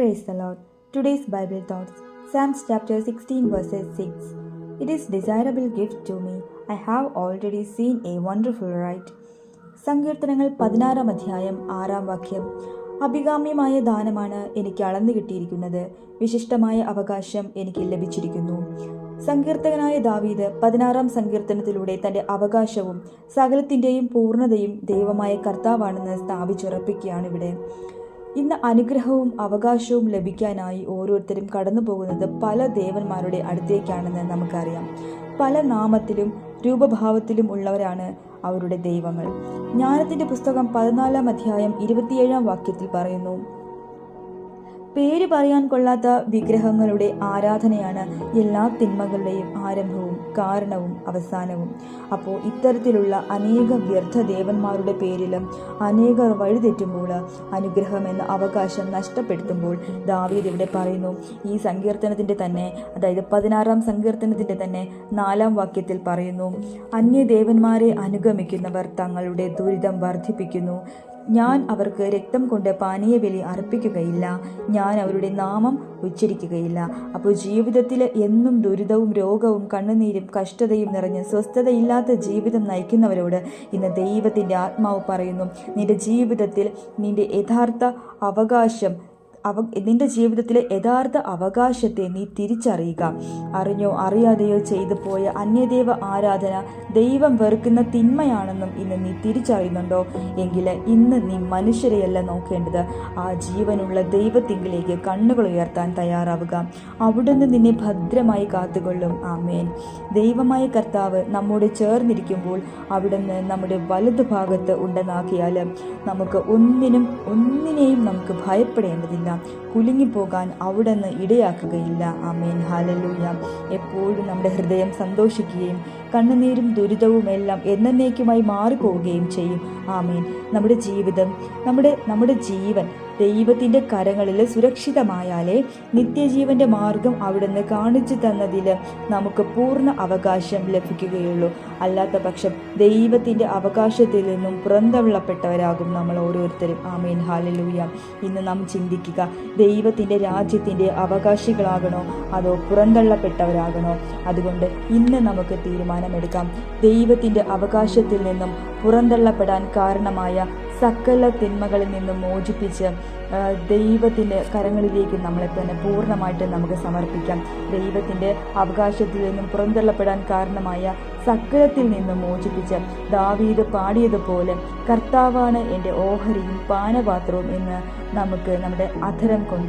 Praise the. Today's Bible thoughts Psalms chapter 16, verses 6. It is desirable gift to me. I have already seen a wonderful right. സങ്കീർത്തനങ്ങൾ പതിനാറാം അധ്യായം ആറാം വാക്യം അഭികാമ്യമായ ദാനമാണ് എനിക്ക് അളന്നു കിട്ടിയിരിക്കുന്നത് വിശിഷ്ടമായ അവകാശം എനിക്ക് ലഭിച്ചിരിക്കുന്നു സങ്കീർത്തകനായ ദാവീദ് പതിനാറാം സങ്കീർത്തനത്തിലൂടെ തന്റെ അവകാശവും സകലത്തിന്റെയും പൂർണതയും ദൈവമായ കർത്താവാണെന്ന് സ്ഥാപിച്ചുറപ്പിക്കുകയാണ് ഇവിടെ ഇന്ന് അനുഗ്രഹവും അവകാശവും ലഭിക്കാനായി ഓരോരുത്തരും കടന്നു പോകുന്നത് പല ദേവന്മാരുടെ അടുത്തേക്കാണെന്ന് നമുക്കറിയാം. പല നാമത്തിലും രൂപഭാവത്തിലും ഉള്ളവരാണ് അവരുടെ ദൈവങ്ങൾ. ജ്ഞാനത്തിന്റെ പുസ്തകം പതിനാലാം അധ്യായം ഇരുപത്തിയേഴാം വാക്യത്തിൽ പറയുന്നു പേര് പറയാൻ കൊള്ളാത്ത വിഗ്രഹങ്ങളുടെ ആരാധനയാണ് എല്ലാ തിന്മകളുടെയും ആരംഭവും കാരണവും അവസാനവും. അപ്പോൾ ഇത്തരത്തിലുള്ള അനേക വ്യർത്ഥ ദേവന്മാരുടെ പേരിലും അനേകർ വഴിതെറ്റുമ്പോൾ അനുഗ്രഹം എന്ന അവകാശം നഷ്ടപ്പെടുത്തുമ്പോൾ ദാവീദ് ഇവിടെ പറയുന്നു ഈ സങ്കീർത്തനത്തിന്റെ തന്നെ അതായത് പതിനാറാം സങ്കീർത്തനത്തിന്റെ തന്നെ നാലാം വാക്യത്തിൽ പറയുന്നു അന്യദേവന്മാരെ അനുഗമിക്കുന്നവർ തങ്ങളുടെ ദുരിതം വർദ്ധിപ്പിക്കുന്നു ഞാൻ അവർക്ക് രക്തം കൊണ്ട് പാനീയബലി അർപ്പിക്കുകയില്ല. ഞാൻ അവരുടെ നാമം ഉച്ചരിക്കുകയില്ല. അപ്പോൾ ജീവിതത്തിൽ എന്നും ദുരിതവും രോഗവും കണ്ണുനീരും കഷ്ടതയും നിറഞ്ഞ് സ്വസ്ഥതയില്ലാത്ത ജീവിതം നയിക്കുന്നവരോട് ഇന്ന് ദൈവത്തിന്റെ ആത്മാവ് പറയുന്നു. നിന്റെ ജീവിതത്തിൽ നിന്റെ യഥാർത്ഥ അവകാശം അവ നിന്റെ ജീവിതത്തിലെ യഥാർത്ഥ അവകാശത്തെ നീ തിരിച്ചറിയുക. അറിഞ്ഞോ അറിയാതെയോ ചെയ്തു പോയ അന്യദേവ ആരാധന ദൈവം വെറുക്കുന്ന തിന്മയാണെന്നും ഇന്ന് നീ തിരിച്ചറിയുന്നുണ്ടോ? എങ്കിൽ ഇന്ന് നീ മനുഷ്യരെയല്ല നോക്കേണ്ടത്. ആ ജീവനുള്ള ദൈവത്തിങ്കിലേക്ക് കണ്ണുകൾ ഉയർത്താൻ തയ്യാറാവുക. അവിടുന്ന് നിന്നെ ഭദ്രമായി കാത്തുകൊള്ളും. ആമേൻ. ദൈവമായ കർത്താവ് നമ്മോട് ചേർന്നിരിക്കുമ്പോൾ അവിടുന്ന് നമ്മുടെ വലതുഭാഗത്ത് ഉണ്ടെന്നാക്കിയാൽ നമുക്ക് ഒന്നിനും ഒന്നിനെയും നമുക്ക് ഭയപ്പെടേണ്ടതില്ല. കുലുങ്ങിപ്പോകാൻ അവിടുന്ന് ഇടയാക്കുകയില്ല. ആമേൻ. ഹാലലൂയ എപ്പോഴും നമ്മുടെ ഹൃദയം സന്തോഷിക്കുകയും കണ്ണുനീരും ദുരിതവും എല്ലാം എന്നേക്കുമായി മാറിപ്പോവുകയും ചെയ്യും. ആമേൻ. നമ്മുടെ ജീവിതം നമ്മുടെ നമ്മുടെ ജീവൻ ദൈവത്തിന്റെ കരങ്ങളിൽ സുരക്ഷിതമായാലേ നിത്യജീവന്റെ മാർഗം അവിടുന്ന് കാണിച്ചു തന്നതിൽ നമുക്ക് പൂർണ അവകാശം ലഭിക്കുകയുള്ളൂ. അല്ലാത്ത പക്ഷം ദൈവത്തിന്റെ അവകാശത്തിൽ നിന്നും പുറന്തള്ളപ്പെട്ടവരാകും നമ്മൾ ഓരോരുത്തരും. ആമേൻ. ഹാലലൂയ ഇന്ന് നാം ചിന്തിക്കുക ദൈവത്തിന്റെ രാജ്യത്തിന്റെ അവകാശികളാകണോ അതോ പുറന്തള്ളപ്പെട്ടവരാകണോ? അതുകൊണ്ട് ഇന്ന് നമുക്ക് തീരുമാനമെടുക്കാം. ദൈവത്തിന്റെ അവകാശത്തിൽ നിന്നും പുറന്തള്ളപ്പെടാൻ കാരണമായ സകല തിന്മകളിൽ നിന്നും മോചിപ്പിച്ച് ദൈവത്തിന്റെ കരങ്ങളിലേക്ക് നമ്മളെ തന്നെ പൂർണമായിട്ട് നമുക്ക് സമർപ്പിക്കാം. ദൈവത്തിന്റെ അവകാശത്തിൽ നിന്നും പുറന്തള്ളപ്പെടാൻ കാരണമായ സകലത്തിൽ നിന്നും മോചിപ്പിച്ച് ദാവീദ് പാടിയതുപോലെ കർത്താവാണ് എന്റെ ഓഹരിയും പാനപാത്രവും എന്ന് നമുക്ക് നമ്മുടെ അധരം കൊണ്ട്